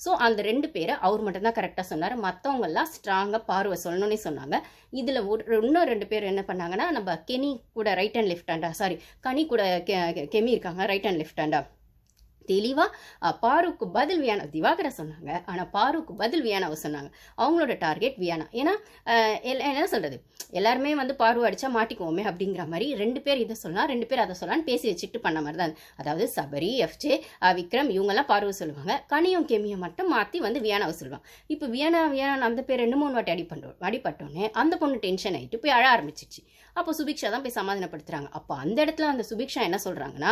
So அந்த ரெண்டு பேரை அவர் மட்டும்தான் கரெக்டாக சொன்னார். மற்றவங்கெல்லாம் ஸ்ட்ராங்காக பார்வை சொல்லணும்னே சொன்னாங்க. இதில் ஒரு இன்னும் ரெண்டு பேர் என்ன பண்ணாங்கன்னா நம்ம கெனி கூட ரைட் அண்ட் லெஃப்ட் ஹேண்டா சாரி கனி கூட கெ- கெமி இருக்காங்க ரைட் அண்ட் லெஃப்ட் ஹேண்டா தெளிவாக பாருக்கு பதில் வியானா திவாகரை சொன்னாங்க. ஆனால் பாருக்கு பதில் வியானாவை சொன்னாங்க. அவங்களோட டார்கெட் வியானா. ஏன்னா எல்- என்ன சொல்கிறது எல்லாருமே வந்து பார்வை அடித்தா மாட்டிக்குவோமே அப்படிங்கிற மாதிரி ரெண்டு பேர் இதை சொல்லலாம் ரெண்டு பேர் அதை சொல்லலாம்னு பேசி வச்சுட்டு பண்ண மாதிரி தான் அதாவது சபரி எஃப்ஜே விக்ரம் இவங்கெல்லாம் பார்வை சொல்லுவாங்க. கனியும் கெமியும் மட்டும் மாற்றி வந்து வியானாவை சொல்லுவாங்க. இப்போ வியானா வியானா அந்த பேர் ரெண்டு மூணு வாட்டி அடி பண்ணுறோம் அடிப்பட்டோன்னே அந்த பொண்ணு டென்ஷன் ஆகிட்டு போய் அழ ஆரம்பிச்சிச்சு அப்போ சுபிக்ஷா தான் போய் சமாதானப்படுத்துறாங்க. அப்போ அந்த இடத்துல அந்த சுபிக்ஷா என்ன சொல்கிறாங்கன்னா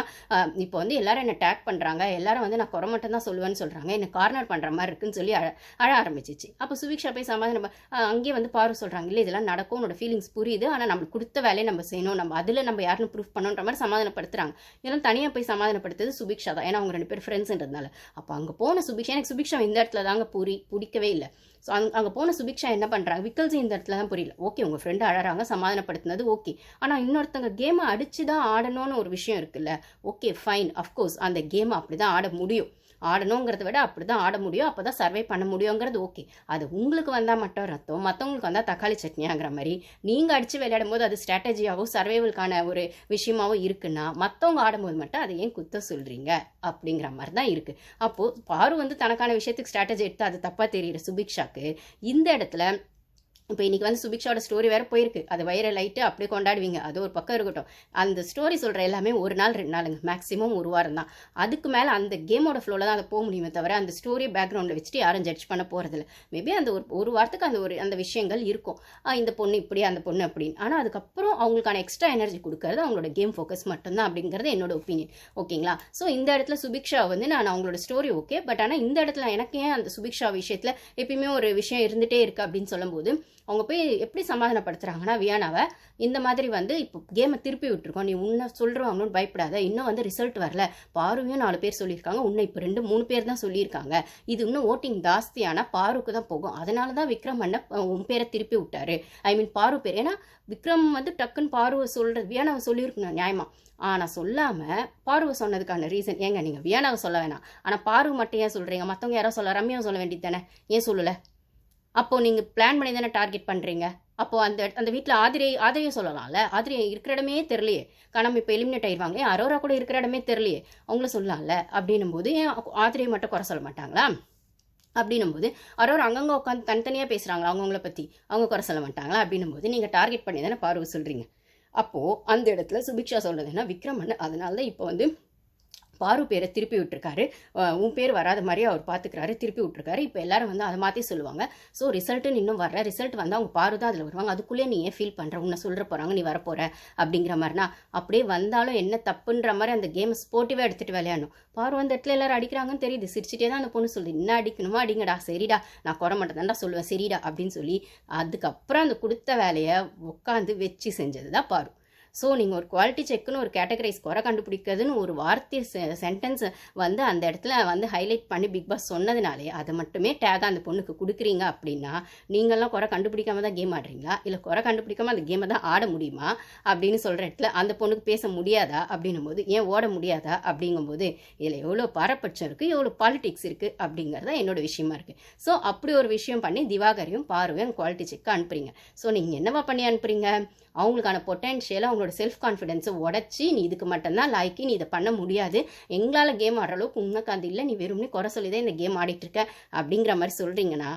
இப்போ வந்து எல்லாரும் என்ன டேக் பண்ணுறாங்க எல்லாரும் வந்து நான் குறை மட்டும் தான் சொல்லுவேன்னு சொல்கிறாங்க என்ன கார்னர் பண்ணுற மாதிரி இருக்குன்னு சொல்லி அழ அழ ஆரம்பிச்சிச்சு. அப்போ சுபிக்ஷா போய் சமாதானம் அங்கேயே வந்து பாரு சொல்கிறாங்க இல்லை இதெல்லாம் நடக்கும் உன்னோட ஃபீலிங்ஸ் புரியுது ஆனால் நம்மளுக்கு கொடுத்த வேலையை நம்ம செய்யணும் நம்ம அதில் நம்ம யாருன்னு ப்ரூஃப் பண்ணணுன்ற மாதிரி சமாதானப்படுத்துறாங்க. இதெல்லாம் தனியாக போய் சமாதானப்படுத்துறது சுபிக்ஷா தான் ஏன்னா அவங்க ரெண்டு பேர் ஃப்ரெண்ட்ஸ்ன்றதுனால அப்போ அங்கே போன சுபிக்ஷா எனக்கு சுபிக்ஷா இந்த இடத்துல தாங்க புரி பிடிக்கவே இல்லை. ஸோ அங்கே அங்கே போன சுபிக்ஷா என்ன பண்ணுறாங்க விக்கல்ஸ் இந்த இடத்துல தான் புரியல. ஓகே உங்கள் ஃப்ரெண்டு அழறாங்க சமாதானப்படுத்தினது ஓகே. ஆனால் இன்னொருத்தங்க கேமை அடித்து தான் ஆடணும்னு ஒரு விஷயம் இருக்குல்ல? ஓகே ஃபைன் அஃப்கோர்ஸ் அந்த கேமை அப்படி தான் ஆட முடியும். ஆடணுங்கிறத விட அப்படி தான் ஆட முடியும். அப்போ தான் சர்வை பண்ண முடியுங்கிறது ஓகே அது உங்களுக்கு வந்தால் மட்டும் ரத்தம் மற்றவங்களுக்கு வந்தால் தக்காளி சட்னியாங்கிற மாதிரி. நீங்கள் அடித்து விளையாடும் போது அது ஸ்ட்ராட்டஜியாகவும் சர்வைவல்கான ஒரு விஷயமாகவும் இருக்குன்னா மற்றவங்க ஆடும்போது மட்டும் அதை ஏன் குத்த சொல்கிறீங்க அப்படிங்கிற மாதிரி தான் இருக்குது அப்போது பாரு வந்து தனக்கான விஷயத்துக்கு ஸ்ட்ராட்டஜி எடுத்து அது தப்பாக தெரிகிற சுபிக்ஷாக்கு இந்த இடத்துல இப்போ இன்னைக்கு வந்து சுபிக்ஷாவோட ஸ்டோரி வேறு போயிருக்கு. அது வைரல் ஆகிட்டு அப்படியே கொண்டாடுவீங்க. அது ஒரு பக்கம் இருக்கட்டும். அந்த ஸ்டோரி சொல்கிற எல்லாமே ஒரு நாள் ரெண்டு நாளுங்க. மேக்ஸிமம் ஒரு வாரம் தான். அதுக்கு மேலே அந்த கேமோட ஃப்ளோவில் தான் அதை போக முடியுமே தவிர அந்த ஸ்டோரி பேக்ரவுண்டில் வச்சுட்டு யாரும் ஜட்ஜ் பண்ண போகிறதில்ல மேபி அந்த ஒரு ஒரு வாரத்துக்கு அந்த ஒரு அந்த விஷயங்கள் இருக்கும். இந்த பொண்ணு இப்படி அந்த பொண்ணு அப்படின்னு. ஆனால் அதுக்கப்புறம் அவங்களுக்கான எக்ஸ்ட்ரா எனர்ஜி கொடுக்கறது அவங்களோட கேம் ஃபோக்கஸ் மட்டும்தான் அப்படிங்கிறது என்னோட ஒப்பீனியன் ஓகேங்களா ஸோ இந்த இடத்துல சுபிக்ஷா வந்து நான் அவங்களோட ஸ்டோரி ஓகே பட் ஆனால் இந்த இடத்துல எனக்கு ஏன் அந்த சுபிக்ஷா விஷயத்தில் எப்பயுமே ஒரு விஷயம் இருந்துகிட்டே இருக்குது அப்படின்னு சொல்லும்போது அவங்க போய் எப்படி சமாதானப்படுத்துகிறாங்கன்னா வியானாவை இந்த மாதிரி வந்து இப்போ கேமை திருப்பி விட்டுருக்கோம். நீ உன்னை சொல்கிறவங்கன்னு பயப்படாத. இன்னும் வந்து ரிசல்ட் வரல. பாருவையும் நாலு பேர் சொல்லியிருக்காங்க. உன்னை இப்போ ரெண்டு மூணு பேர் தான் சொல்லியிருக்காங்க. இது இன்னும் ஓட்டிங் ஜாஸ்தியான பாருக்கு தான் போகும். அதனால தான் விக்ரம் அண்ணன் உன் பேரை திருப்பி விட்டாரு. ஐ மீன் பாரு பேர். ஏன்னா விக்ரம் வந்து டக்குன்னு பாருவை சொல்கிறது வியானாவை சொல்லியிருக்கணும் நியாயமா? ஆனால் சொல்லாமல் பார்வை சொன்னதுக்கான ரீசன் ஏங்க நீங்கள் வியானாவை சொல்ல வேணாம். ஆனால் பார்வை மட்டும் ஏன் சொல்கிறீங்க மற்றவங்க யாரோ சொல்ல ரம்யாவை சொல்ல வேண்டியது தானே? ஏன் சொல்லலை? அப்போது நீங்கள் பிளான் பண்ணி தானே டார்கெட் பண்ணுறீங்க அப்போது அந்த அந்த வீட்டில் ஆதிரை ஆதிரியை சொல்லலாம்ல? ஆதிரியை இருக்கிற இடமே தெரியலையே. காணாம இப்போ எலிமினேட் ஆயிடுவாங்க ஏன் அரோரா கூட இருக்கிற இடமே தெரியலையே. அவங்கள சொல்லலாம்ல? அப்படின்னும் போது ஏன் ஆதிரியை மட்டும் குறை சொல்ல மாட்டாங்களா? அப்படின்னும் போது அரோர் அங்கங்கே உட்காந்து தனித்தனியாக பேசுகிறாங்களா அவங்கவுங்கள பற்றி அவங்க குறை சொல்ல மாட்டாங்களா? அப்படின்னும் போது நீங்கள் டார்கெட் பண்ணி தானே பார்வை சொல்கிறீங்க அப்போது அந்த இடத்துல சுபிக்ஷா சொல்கிறது என்ன? விக்ரமன். அதனால தான் இப்போ வந்து பாரு பேரை திருப்பி விட்டுருக்காரு. உன் பேர் வராத மாதிரி அவர் பார்த்துக்கிறாரு திருப்பி விட்டுருக்காரு. இப்போ எல்லாரும் வந்து அதை மாற்றி சொல்லுவாங்க. ஸோ ரிசல்ட்டுன்னு இன்னும் வர ரிசல்ட் வந்து அவங்க பாரு தான் அதில் வருவாங்க. அதுக்குள்ளே நீ ஏன் ஃபீல் பண்ணுற உன்னை சொல்கிற போகிறாங்க நீ வரப்போகிற அப்படிங்கிற மாதிரினா அப்படியே வந்தாலும் என்ன தப்புன்ற மாதிரி அந்த கேம் ஸ்போர்ட்டிவாக எடுத்துகிட்டு விளையாடணும். பாரு அந்த இடத்துல எல்லாரும் அடிக்கிறாங்கன்னு தெரியுது. சிரிச்சிட்டே தான் அந்த பொண்ணு சொல்லுது. என்ன அடிக்கணுமா? அடிங்கடா. சரிடா. நான் குறை மட்டும் தான்டா சொல்லுவேன். சரிடா. அப்படின்னு சொல்லி அதுக்கப்புறம் அந்த கொடுத்த வேலையை உட்காந்து வச்சு செஞ்சது தான் பாரு. ஸோ நீங்கள் ஒரு குவாலிட்டி செக்குன்னு ஒரு கேட்டகரைஸ் குறை கண்டுபிடிக்கிறதுன்னு ஒரு வார்த்தை சென்டென்ஸ் வந்து அந்த இடத்துல வந்து ஹைலைட் பண்ணி பிக் பாஸ் சொன்னதுனாலே அதை மட்டுமே டேகாக அந்த பொண்ணுக்கு கொடுக்குறீங்க அப்படின்னா நீங்கள்லாம் குறை கண்டுபிடிக்காம தான் கேம் ஆடுறீங்களா? இல்லை குறை கண்டுபிடிக்காம அந்த கேமை தான் ஆட முடியுமா? அப்படின்னு சொல்கிற இடத்துல அந்த பொண்ணுக்கு பேச முடியாதா? அப்படின்னும் போது ஏன் ஓட முடியாதா? அப்படிங்கும்போது இதில் எவ்வளோ பாரபட்சம் இருக்குது எவ்வளோ பாலிடிக்ஸ் இருக்குது அப்படிங்கிறது தான் என்னோட விஷயமா இருக்குது ஸோ அப்படி ஒரு விஷயம் பண்ணி திவாகரையும் பார்வையும் குவாலிட்டி செக் அனுப்புறீங்க. ஸோ நீங்கள் என்னவா பண்ணி அனுப்புறீங்க? அவங்களுக்கான பொட்டென்ஷியலை அவங்களோட செல்ஃப் கான்ஃபிடென்ஸை உடச்சி நீ இதுக்கு மட்டும்தான் லாய்க்கி நீ இதை பண்ண முடியாது. எங்களால் கேம் ஆடுற அளவுக்கு உனக்கு அது இல்லை நீ வெறும்னே குறை சொல்லி தான் இந்த கேம் ஆடிட்டு இருக்க. அப்படிங்கிற மாதிரி சொல்கிறீங்கன்னா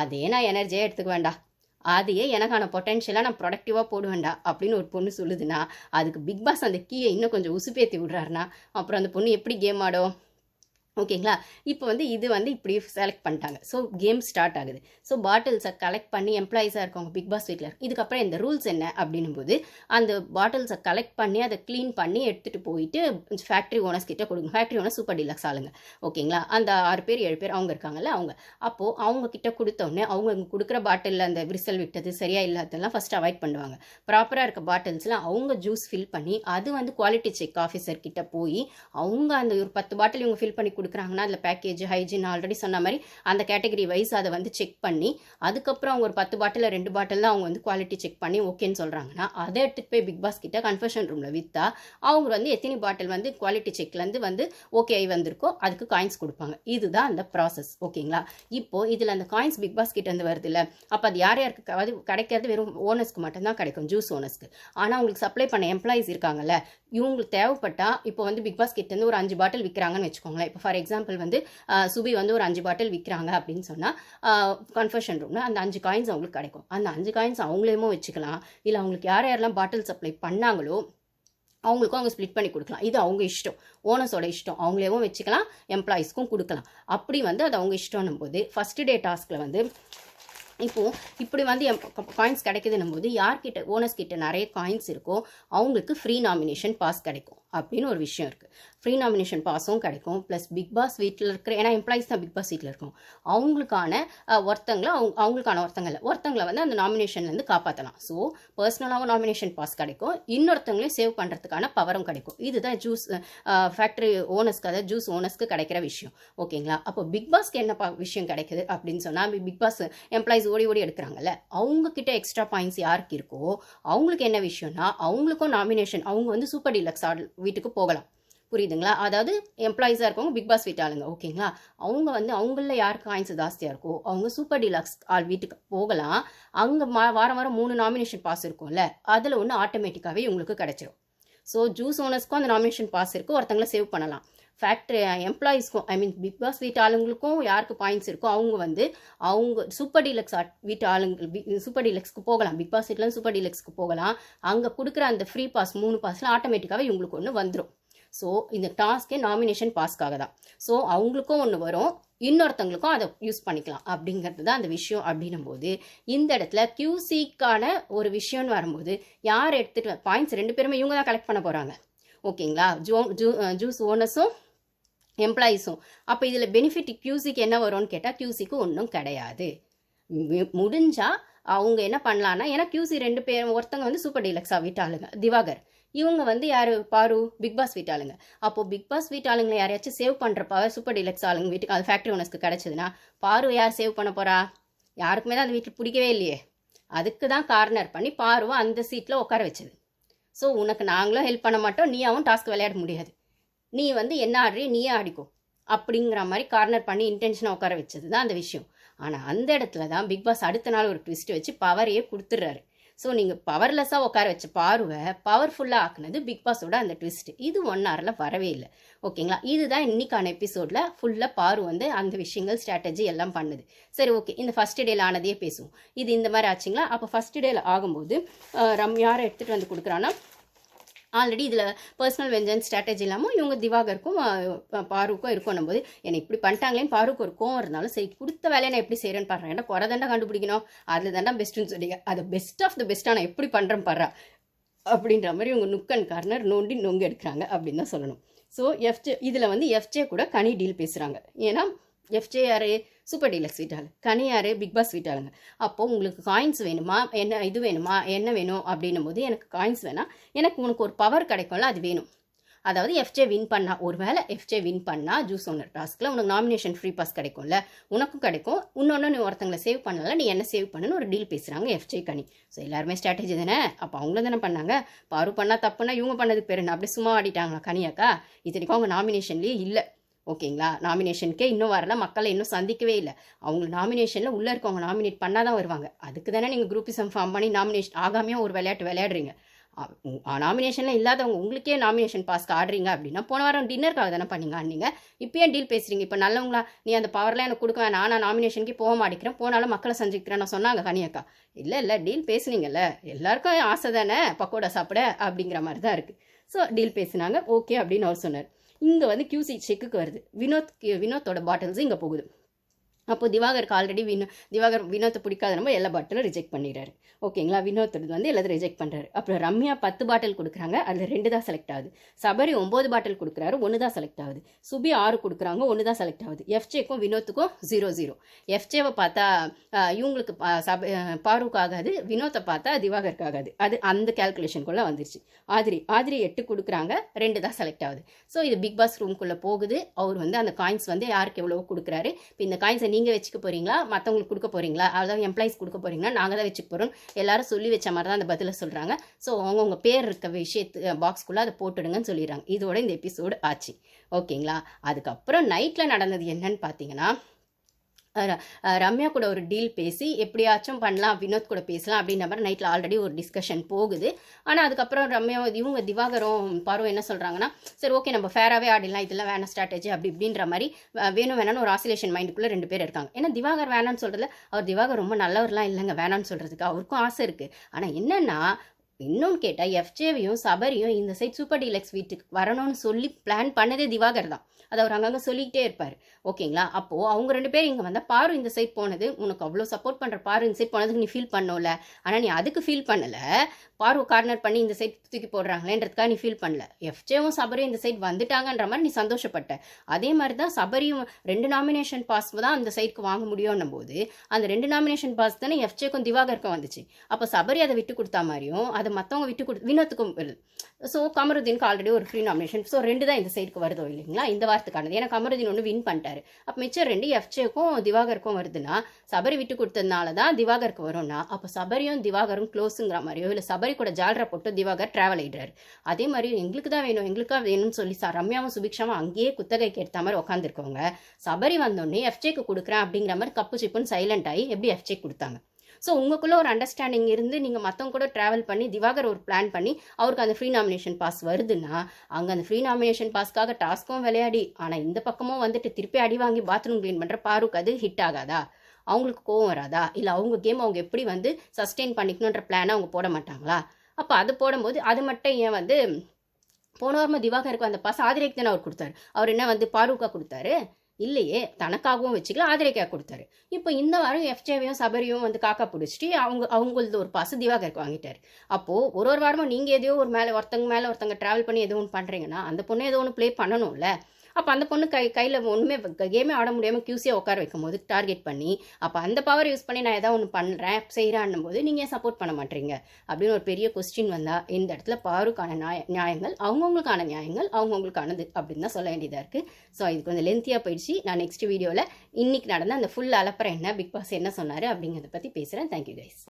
அதே நான் எனர்ஜியாக எடுத்துக்க வேண்டாம் அதையே எனக்கான பொட்டென்ஷியலாக நான் ப்ரொடக்டிவாக போடுவேண்டா அப்படின்னு ஒரு பொண்ணு சொல்லுதுன்னா அதுக்கு பிக் பாஸ் அந்த கீயை இன்னும் கொஞ்சம் உசுப்பேற்றி விட்றாருன்னா அப்புறம் அந்த பொண்ணு எப்படி கேம் ஆடும்? ஓகேங்களா? இப்போ வந்து இது வந்து இப்படி செலக்ட் பண்ணிட்டாங்க. ஸோ கேம் ஸ்டார்ட் ஆகுது. ஸோ பாட்டில்ஸை கலெக்ட் பண்ணி எம்ப்ளாயீஸாக இருக்கவங்க பிக் பாஸ் வீட்டில் இதுக்கப்புறம் இந்த ரூல்ஸ் என்ன அப்படின்னும் போது அந்த பாட்டில்ஸை கலெக்ட் பண்ணி அதை க்ளீன் பண்ணி எடுத்துகிட்டு போயிட்டு ஃபேக்ட்ரி ஓனர்ஸ் கிட்டே கொடுங்க. ஃபேக்ட்ரி ஓனர் சூப்பர் டீலக்ஸ் ஆளுங்க. ஓகேங்களா? அந்த ஆறு பேர் ஏழு பேர் அவங்க இருக்காங்கல்ல அவங்க. அப்போது அவங்க கிட்ட கொடுத்தோடனே அவங்க கொடுக்குற பாட்டிலில் அந்த விரிசல் விட்டது சரியாக இல்லாததெல்லாம் ஃபர்ஸ்ட் அவாய்ட் பண்ணுவாங்க. ப்ராப்பராக இருக்க பாட்டில்ஸ்லாம் அவங்க ஜூஸ் ஃபில் பண்ணி அது வந்து குவாலிட்டி செக் ஆஃபீஸர் கிட்ட போய் அவங்க அந்த ஒரு பத்து பாட்டில் இவங்க ஃபில் பண்ணி கொடு கொடுக்குறாங்கன்னா அதில் பேக்கேஜ் ஹைஜின் ஆல்ரெடி சொன்ன மாதிரி அந்த கேட்டகரி வைஸ் அதை வந்து செக் பண்ணி அதுக்கப்புறம் அவங்க ஒரு பத்து பாட்டில் ரெண்டு பாட்டில் தான் அவங்க வந்து குவாலிட்டி செக் பண்ணி ஓகேன்னு சொல்கிறாங்கன்னா அதை எடுத்துகிட்டு போய் பிக் பாஸ் கிட்ட கன்ஃபர்ஷன் ரூமில் விற்றா அவங்க வந்து எத்தனை பாட்டில் வந்து குவாலிட்டி செக்லேருந்து வந்து ஓகே ஆகி வந்திருக்கோ அதுக்கு காயின்ஸ் கொடுப்பாங்க. இதுதான் அந்த ப்ராசஸ் ஓகேங்களா இப்போ இதில் அந்த காயின்ஸ் பிக் பாஸ் கிட்ட இருந்து வருது இல்லை அப்போ அது யார் யாருக்கு அது கிடைக்கிறது வெறும் ஓனர்ஸ்க்கு மட்டும்தான் கிடைக்கும் ஜூஸ் ஓனர்ஸ்க்கு ஆனால் உங்களுக்கு சப்ளை பண்ண எம்ப்ளாயிஸ் இருக்காங்கல்ல இவங்களுக்கு தேவைப்பட்டால் இப்போ வந்து பிக் பாஸ் கிட்டேருந்து ஒரு அஞ்சு பாட்டில் விற்கிறாங்கன்னு வச்சுக்கோங்களேன் இப்போ ஃபார் எக்ஸாம்பிள் வந்து சுபி வந்து ஒரு அஞ்சு பாட்டில் விற்கிறாங்க அப்படின்னு சொன்னால் கன்ஃபர்ஷன் ரூமில் அந்த அஞ்சு காயின்ஸ் அவங்களுக்கு கிடைக்கும். அந்த அஞ்சு காயின்ஸ் அவங்களேமோ வச்சுக்கலாம். இல்லை அவங்களுக்கு யார் யாரெல்லாம் பாட்டில் சப்ளை பண்ணாங்களோ அவங்களுக்கும் அவங்க ஸ்ப்ளிட் பண்ணி கொடுக்கலாம். இது அவங்க இஷ்டம். ஓனர்ஸோட இஷ்டம். அவங்களேவும் வச்சுக்கலாம் எம்ப்ளாயீஸ்க்கும் கொடுக்கலாம். அப்படி வந்து அது அவங்க இஷ்டம்னும் போது ஃபஸ்ட்டு டே டாஸ்கில் வந்து இப்போது இப்படி வந்து காயின்ஸ் கிடைக்குதுன்னும் போது யார்கிட்ட ஓனர்ஸ் கிட்ட நிறைய காயின்ஸ் இருக்கோ அவங்களுக்கு ஃப்ரீ நாமினேஷன் பாஸ் கிடைக்கும். அப்படின்னு ஒரு விஷயம் இருக்குது ஃப்ரீ நாமினேஷன் பாஸும் கிடைக்கும். ப்ளஸ் பிக் பாஸ் வீட்டில் இருக்கிற ஏன்னா எம்ப்ளாயிஸ் தான் பிக் பாஸ் வீட்டில் இருக்கும் அவங்களுக்கான ஒருத்தங்களை அவங்க அவங்களுக்கான ஒருத்தங்களை ஒருத்தங்களை வந்து அந்த நாமினேஷன்லேருந்து காப்பாற்றலாம் ஸோ பர்சனலாகவும் நாமினேஷன் பாஸ் கிடைக்கும். இன்னொருத்தவங்களையும் சேவ் பண்ணுறதுக்கான பவரும் கிடைக்கும். இதுதான் ஜூஸ் ஃபேக்ட்ரி ஓனர்ஸ்க்கு அதாவது ஜூஸ் ஓனர்ஸ்க்கு கிடைக்கிற விஷயம். ஓகேங்களா அப்போ பிக் பாஸ்க்கு என்ன விஷயம் கிடைக்குது அப்படின்னு சொன்னால் பிக் பாஸ் எம்ப்ளாயிஸ் ஓடி ஓடி எடுக்கிறாங்கல்ல அவங்கக்கிட்ட எக்ஸ்ட்ரா பாயிண்ட்ஸ் யாருக்கு இருக்கோ அவங்களுக்கு என்ன விஷயம்னா அவங்களுக்கும் நாமினேஷன் அவங்க வந்து சூப்பர் டீலக்ஸ் ஆள் வீட்டுக்கு போகலாம். புரியுதுங்களா? அதாவது எம்ப்ளாயிஸாக இருக்கவங்க பிக் பாஸ் வீட்டு ஆளுங்க ஓகேங்களா? அவங்க வந்து அவங்கள யாருக்கு காயின்ஸ் ஜாஸ்தியாக இருக்கோ அவங்க சூப்பர் டீலக்ஸ் ஆள் வீட்டுக்கு போகலாம். அங்கே மா வாரம் வாரம் மூணு நாமினேஷன் பாஸ் இருக்கும்ல அதில் ஒன்று ஆட்டோமேட்டிக்காகவே உங்களுக்கு கிடச்சிரும். ஸோ ஜூஸ் ஓனர்ஸ்க்கும் அந்த நாமினேஷன் பாஸ் இருக்குது ஒருத்தங்களை சேவ் பண்ணலாம். ஃபேக்ட்ரி எம்ப்ளாயீஸ்க்கும் ஐ மீன் பிக் பாஸ் வீட்டு ஆளுங்களுக்கும் யாருக்கு பாயிண்ட்ஸ் இருக்கோ அவங்க வந்து அவங்க சூப்பர் டீலக்ஸ் வீட்டு ஆளுங்க சூப்பர் டீலக்ஸ்க்கு போகலாம். பிக் பாஸ் வீட்டில் சூப்பர் டீலக்ஸ்க்கு போகலாம். அங்கே கொடுக்குற அந்த ஃப்ரீ பாஸ் மூணு பாஸில் ஆட்டோமேட்டிக்காகவே இவங்களுக்கு ஒன்று வந்துடும் ஸோ இந்த டாஸ்க்கே நாமினேஷன் பாஸ்க்காக தான். ஸோ அவங்களுக்கும் ஒன்று வரும். இன்னொருத்தவங்களுக்கும் அதை யூஸ் பண்ணிக்கலாம். அப்படிங்கிறது தான் அந்த விஷயம் அப்படின்னும் போது இந்த இடத்துல கியூசிக்கான ஒரு விஷயம்னு வரும்போது யார் எடுத்துகிட்டு பாயிண்ட்ஸ் ரெண்டு பேருமே இவங்க தான் கலெக்ட் பண்ண போகிறாங்க ஓகேங்களா? ஜோ ஜூ ஜூஸ் ஓனர்ஸும் எம்ப்ளாயீஸும் அப்போ இதில் பெனிஃபிட் கியூசிக்கு என்ன வரும்னு கேட்டால் கியூசிக்கு ஒன்றும் கிடையாது. மு- அவங்க என்ன பண்ணலான்னா ஏன்னா கியூசி ரெண்டு பேரும் ஒருத்தங்க வந்து சூப்பர் டீலக்ஸாக வீட்டாளுங்க திவாகர். இவங்க வந்து யார்? பாரு பிக் பாஸ் வீட்டாளுங்க. அப்போது பிக் பாஸ் வீட்டாளுங்களை யாரையாச்சும் சேவ் பண்ணுறப்ப சூப்பர் டீலக்ஸ் ஆளுங்க வீட்டுக்கு அது ஃபேக்ட்ரி ஓனர்ஸ்க்கு கிடச்சதுன்னா பாரு யார் சேவ் பண்ண போகிறா யாருக்குமே தான் அந்த வீட்டில் பிடிக்கவே இல்லையே. அதுக்கு தான் கார்னர் பண்ணி பாருவை அந்த சீட்டில் உட்கார வச்சது. ஸோ உனக்கு நாங்களும் ஹெல்ப் பண்ண மாட்டோம். நீயாவும் டாஸ்க் விளையாட முடியாது. நீ வந்து என்ன ஆடுறியோ நீயே ஆடிக்கோ. அப்படிங்கிற மாதிரி கார்னர் பண்ணி இன்டென்ஷனாக உட்கார வச்சது தான் அந்த விஷயம். ஆனால் அந்த இடத்துல தான் பிக் பாஸ் அடுத்த நாள் ஒரு ட்விஸ்ட் வச்சு பவரையே கொடுத்துட்றாரு. ஸோ நீங்கள் பவர்லெஸ்ஸாக உட்கார வச்ச பார்வை பவர்ஃபுல்லாக ஆக்குனது பிக் பாஸோட அந்த ட்விஸ்ட் இது ஒன் ஹவரில் வரவே இல்லை. ஓகேங்களா இதுதான் இன்னைக்கான எபிசோடில் ஃபுல்லாக பாரு வந்து அந்த விஷயங்கள் ஸ்ட்ராட்டஜி எல்லாம் பண்ணுது. சரி ஓகே இந்த ஃபஸ்ட் டேல ஆனதையே பேசுவோம். இது இந்த மாதிரி ஆச்சுங்களா? அப்போ ஃபஸ்ட் டேல ஆகும்போது ரம் யாரை எடுத்துகிட்டு வந்து கொடுக்குறான்னா ஆல்ரெடி இதில் பர்சனல் வெஞ்சன்ஸ் ஸ்ட்ராட்டஜி இல்லாமல் இவங்க திவாகருக்கும் பாருக்கும் இருக்கணும் போது என்னை இப்படி பண்ணிட்டாங்களேன்னு பாருக்கு ஒரு கோவம் இருந்தாலும் சரி கொடுத்த வேலையை நான் எப்படி செய்கிறேன்னு பாடுறேன் ஏன்னா குறை தாண்டா கண்டுபிடிக்கணும்? அதில் தாண்டா பெஸ்ட்டுன்னு சொல்லி அது பெஸ்ட் ஆஃப் த பெஸ்ட்டாக நான் எப்படி பண்ணுறேன் பாடுறா அப்படின்ற மாதிரி இவங்க நுக்கன் கார்னர் நோண்டி நொங்கு எடுக்கிறாங்க அப்படின்னு தான் சொல்லணும். ஸோ எஃப்ஜே இதில் வந்து எஃப்ஜே கூட கனி டீல் பேசுகிறாங்க ஏன்னா எஃப்ஜே சூப்பர் டீலக்ஸ் வீட்டாளு கனியார் பிக் பாஸ் வீட்டாளுங்க அப்போது உங்களுக்கு காயின்ஸ் வேணுமா? என்ன இது வேணுமா? என்ன வேணும்? அப்படின்னும் போது எனக்கு காயின்ஸ் வேணாம் எனக்கு உனக்கு ஒரு பவர் கிடைக்கும்ல அது வேணும். அதாவது எஃப்ஜே வின் பண்ணால் ஒரு வேளை எஃப்ஜே வின் பண்ணால் ஜூஸ் ஒன்று டாஸ்க்கில் உனக்கு நாமினேஷன் ஃப்ரீ பாஸ் கிடைக்கும்ல. உனக்கும் கிடைக்கும். இன்னொன்று நீ ஒருத்தங்களை சேவ் பண்ணல நீ என்ன சேவ் பண்ணுன்னு ஒரு டீல் பேசுகிறாங்க எஃப்ஜே கனி. ஸோ எல்லாருமே ஸ்ட்ராட்டஜி தானே? அப்போ அவங்களும் தானே பண்ணாங்க. பாரு பண்ணால் தப்புனா இவங்க பண்ணதுக்கு பேர் என்ன? அப்படியே சும்மா ஆடிட்டாங்களா கனியாக்கா இத்தனைக்கும் அவங்க நாமினேஷன்லேயே இல்லை. ஓகேங்களா? நாமினேஷனுக்கே இன்னும் வரல. மக்களை இன்னும் சந்திக்கவே இல்லை. அவங்க நாமினேஷனில் உள்ளே இருக்கவங்க நாமினேட் பண்ணால் தான் வருவாங்க. அதுக்கு தானே நீங்கள் குரூப்பிசம் ஃபார்ம் பண்ணி நாமினேஷன் ஆகாமையாக ஒரு விளையாட்டு விளையாடுறீங்க. நாமினேஷனில் இல்லாதவங்க உங்களுக்கே நாமினேஷன் பாஸ்க்கு ஆடுறீங்க அப்படின்னா போன வாரம் டின்னருக்காக தானே பண்ணீங்க நீங்கள் இப்போயே டீல் பேசுகிறீங்க இப்போ நல்லவங்களா நீ அந்த பவர்லாம் எனக்கு கொடுக்க வேணாம். நான் நாமினேஷனுக்கு போக மாட்டேங்கிறேன். போனாலும் மக்களை சந்திக்கிறேன் நான் சொன்னாங்க கனியக்கா இல்லை இல்லை டீல் பேசுனீங்கல்ல. எல்லாருக்கும் ஆசை தானே பக்கோடா சாப்பிட அப்படிங்கிற மாதிரி தான் இருக்குது ஸோ டீல் பேசுனாங்க. ஓகே அப்படின்னு அவர் சொன்னார். இங்கே வந்து கியூசி செக்குக்கு வருது. வினோத் வினோத்தோட பாட்டில்ஸ் இங்கே போகுது. அப்போ திவாகருக்கு ஆல்ரெடி வினோ திவாகர் வினோத்தை பிடிக்காத நம்ம எல்லா பாட்டிலும் ரிஜெக்ட் பண்ணிடுறாரு. ஓகேங்களா? வினோத்தோடது வந்து எல்லாத்தையும் ரிஜெக்ட் பண்ணுறாரு அப்புறம் ரம்யா பத்து பாட்டில் கொடுக்குறாங்க அதில் ரெண்டு தான் செலக்ட் ஆகுது. சபரி ஒம்பது பாட்டில் கொடுக்குறாரு ஒன்று தான் செலக்ட் ஆகுது. சுபி ஆறு கொடுக்குறாங்க ஒன்று தான் செலக்ட் ஆகுது. எஃப்ஜேக்கும் வினோத்துக்கும் ஜீரோ ஜீரோ எஃப்ஜேவை பார்த்தா இவங்களுக்கு பா- சப பாருக்கு ஆகாது வினோத்தை பார்த்தா திவாகருக்கு ஆகாது. அது அந்த கேல்குலேஷனுக்குள்ளே வந்துருச்சு. ஆதிரி ஆதிரி எட்டு கொடுக்குறாங்க ரெண்டு தான் செலக்ட் ஆகுது. ஸோ இது பிக் பாஸ் ரூம்குள்ளே போகுது. அவர் வந்து அந்த காயின்ஸ் வந்து யாருக்கு எவ்வளவோ கொடுக்குறாரு. இப்போ இந்த காயின்ஸை நீங்கள் வச்சுக்க போகிறீங்களா மற்றவங்களுக்கு கொடுக்க போகிறீங்களா அதாவது எம்ப்ளாயிஸ் கொடுக்க போகிறீங்களா நாங்கள் தான் வச்சுக்க போகிறோம் எல்லாரும் சொல்லி வச்ச மாதிரி தான் அந்த பதிலை சொல்கிறாங்க ஸோ அவங்கவுங்க பேர் இருக்க விஷயத்து பாக்ஸ்குள்ளே அதை போட்டுடுங்கன்னு சொல்லிடுறாங்க. இதோட இந்த எபிசோடு ஆச்சு. ஓகேங்களா அதுக்கப்புறம் நைட்டில் நடந்தது என்னன்னு பார்த்தீங்கன்னா ரம்யா கூட ஒரு டீல் பேசி எப்படியாச்சும் பண்ணலாம் வினோத் கூட பேசலாம் அப்படின்ற மாதிரி நைட்டில் ஆல்ரெடி ஒரு டிஸ்கஷன் போகுது. ஆனால் அதுக்கப்புறம் ரம்யா இவங்க திவாகரும் பார்வம் என்ன சொல்கிறாங்கன்னா சரி ஓகே நம்ம ஃபேராகவே ஆடிடலாம் இதெல்லாம் வேணாம் ஸ்ட்ராட்டஜி அப்படி இப்படின்ற மாதிரி வேணும் வேணாம்னு ஒரு ஆசிலேஷன் மைண்டுக்குள்ளே ரெண்டு பேர் இருக்காங்க. ஏன்னா திவாகர் வேணாம்னு சொல்கிறதுல அவர் திவாகர் ரொம்ப நல்லவர்லாம் இல்லைங்க வேணாம்னு சொல்கிறதுக்கு அவருக்கும் ஆசை இருக்குது ஆனால் என்னென்னா இன்னொன்று கேட்டால் எஃப்ஜேவியும் சபரியும் இந்த சைட் சூப்பர் டீலக்ஸ் வீட்டுக்கு வரணும்னு சொல்லி பிளான் பண்ணதே திவாகர் தான். அதை அவர் அங்கங்கே சொல்லிக்கிட்டே இருப்பார். ஓகேங்களா? அப்போது அவங்க ரெண்டு பேரும் இங்கே வந்தால் பாரு இந்த சைட் போனது உனக்கு அவ்வளோ சப்போர்ட் பண்ணுற பாரு இந்த சைட் போனதுக்கு நீ ஃபீல் பண்ணோல. ஆனால் நீ அதுக்கு ஃபீல் பண்ணலை. பாரு கார்னர் பண்ணி இந்த சைட் தூக்கி போடுறாங்களேன்றதுக்காக நீ ஃபீல் பண்ணல. எஃப்ஜேவும் சபரியும் இந்த சைட் வந்துட்டாங்கன்ற மாதிரி நீ சந்தோஷப்பட்ட. அதே மாதிரி தான் சபரியும் ரெண்டு நாமினேஷன் பாஸ் தான் அந்த சைட்க்கு வாங்க முடியும்னும் போது அந்த ரெண்டு நாமினேஷன் பாஸ் தானே எஃப்ஜேக்கும் திவாகருக்கும் வந்துச்சு. அப்போ சபரி அதை விட்டு கொடுத்தா மாதிரியும் அது மற்றவங்க விட்டு கொடு வினோத்துக்கும் வருது ஸோ கமருதீனுக்கு ஆல்ரெடி ஒரு ஃப்ரீ நாமினேஷன் ஸோ ரெண்டு தான் இந்த சைடுக்கு வருதோ இல்லைங்களா? இந்த வாரத்துக்கானது. ஏன்னா கமருதீன் ஒன்று வின் பண்ணிட்டாரு. அப்போ மிச்சம் ரெண்டு எஃப்ஜேக்கும் திவாகருக்கும் வருதுன்னா சபரி விட்டு கொடுத்ததுனால தான் திவாகருக்கு வரும்னா அப்போ சபரியும் திவாகரும் க்ளோஸுங்கிற மாதிரியோ இல்லை சபரி கூட ஜால்ரா போட்டு திவாகர் ட்ராவல் ஆகிடுறாரு அதே மாதிரி எங்களுக்கு தான் வேணும் எங்களுக்காக வேணும்னு சொல்லி சா ரம்யாவும் சுபிக்ஷாவும் அங்கேயே குத்தகைக்கு எடுத்த மாதிரி உட்காந்துருக்கவங்க சபரி வந்தோடனே எஃப்ஜேக்கு கொடுக்குறேன் அப்படிங்கிற மாதிரி கப்பு சிப்புன்னு சைலண்ட் ஆகி எப்படி எஃப்ஜே கொடுத்தாங்க? ஸோ உங்களுக்குள்ளே ஒரு அண்டர்ஸ்டாண்டிங் இருந்து நீங்கள் மற்றவங்க கூட ட்ராவல் பண்ணி திவாகர் ஒரு பிளான் பண்ணி அவருக்கு அந்த ஃப்ரீ நாமினேஷன் பாஸ் வருதுன்னா அங்கே அந்த ஃப்ரீ நாமினேஷன் பாஸ்க்காக டாஸ்க்கும் விளையாடி ஆனால் இந்த பக்கமும் வந்துட்டு திருப்பி அடி வாங்கி பாத்ரூம் க்ளீன் பண்ணுற பாருக்கு அது ஹிட் ஆகாதா? அவங்களுக்கு கோவம் வராதா? இல்லை அவங்க கேம் அவங்க எப்படி வந்து சஸ்டெயின் பண்ணிக்கணுன்ற பிளானை அவங்க போட மாட்டாங்களா? அப்போ அது போடும்போது அது மட்டும் ஏன் வந்து போன வாரமாக திவாகருக்கு அந்த பாஸ் ஆதிரைக்கு தானே அவர் கொடுத்தாரு. அவர் என்ன வந்து பாருக்கா கொடுத்தாரு? இல்லையே தனக்காகவும் வச்சுக்கல ஆதிரைக்கா கொடுத்தாரு. இப்போ இந்த வாரம் எஃப்ஜேவையும் சபரியும் வந்து காக்கா பிடிச்சிட்டு அவங்க அவங்களது ஒரு பாசு திவாகருக்கு வாங்கிட்டாரு. அப்போது ஒரு ஒரு வாரமும் நீங்கள் எதையோ ஒரு மேலே ஒருத்தங்க மேலே ஒருத்தங்க ட்ராவல் பண்ணி எதுவும் ஒன்று பண்ணுறீங்கன்னா அந்த பொண்ணு ஏதோ ஒன்று ப்ளே பண்ணணும்ல. அப்போ அந்த பொண்ணு கை கையில் ஒன்றுமே கேமே ஆட முடியாமல் கியூசியாக உட்கார வைக்கும் போது டார்கெட் பண்ணி அப்போ அந்த பவர் யூஸ் பண்ணி நான் ஏதாவது ஒன்று பண்ணுறேன் செய்கிறான்னும் போது நீங்கள் சப்போர்ட் பண்ண மாட்டீங்க? அப்படின்னு ஒரு பெரிய கொஸ்டின் வந்தால் இந்த இடத்துல பாருக்கான நியாய நியாயங்கள் அவங்கவுங்களுக்கான நியாயங்கள் அவங்கவுங்களுக்கானது அப்படின்னு தான் சொல்ல வேண்டியதாக இருக்குது ஸோ இது கொஞ்சம் லென்த்தியாக போயிடுச்சு. நான் நெக்ஸ்ட் வீடியோவில் இன்றைக்கி நடந்த அந்த ஃபுல் அலப்பறை என்ன பிக் பாஸ் என்ன சொன்னார் அப்படிங்கிறத பற்றி பேசுகிறேன் தேங்க்யூ கைஸ்